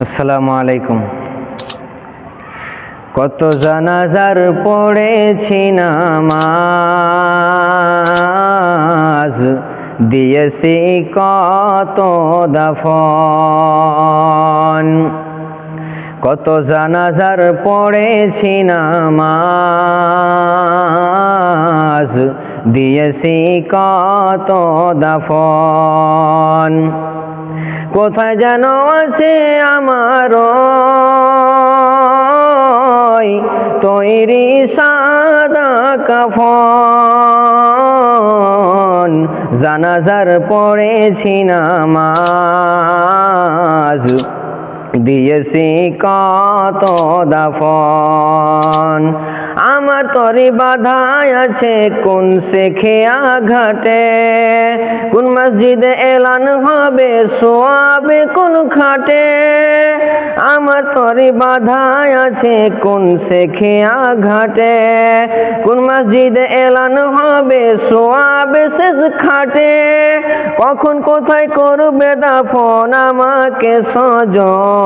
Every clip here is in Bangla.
আসসালামু আলাইকুম। কত জানাজার পড়েছি নামাজ, দিয়েছি কত দাফন। কত জানাজার পড়েছি নামাজ, দিয়েছি কত দাফন। কোথায় যেন আছে আমার তৈরি সাদা কাফন। জানাজার পড়েছি না নামাজ। দিয়েছি কত দাফন। আমার তরি বাধায় আছে কোন শেখেয়া ঘাটে কোন মসজিদে এলান হবে, সোয়াবে কোন খাটে। আমার তরি বাধায় আছে কোন শেখেয়া ঘাটে কোন মসজিদে এলান হবে, সোয়াবে শেষ খাটে। কখন কোথায় করবে দাফন আমাকে সজন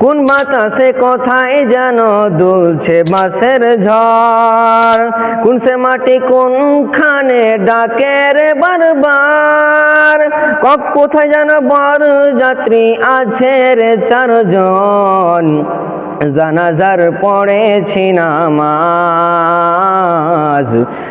কোন বাতাসে কথায় যেন দুলছে বাসের ঝড়? কোন সে মাটি কোনখানে ডাকে রে বারবার? কক কোথায় যেন বড় যাত্রী আছে রে চারজন? জানাজার পড়েছি নামাজ।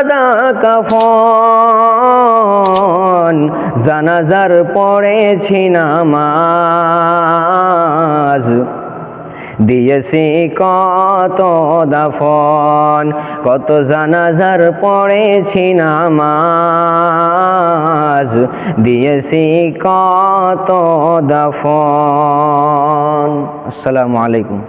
সাদা কাফন। জানাজার পড়েছি নামাজ। দিয়েছি কত দাফন, কত জানাজার পড়েছি নামাজ। দিয়েছি কত দাফন। আসসালামু আলাইকুম।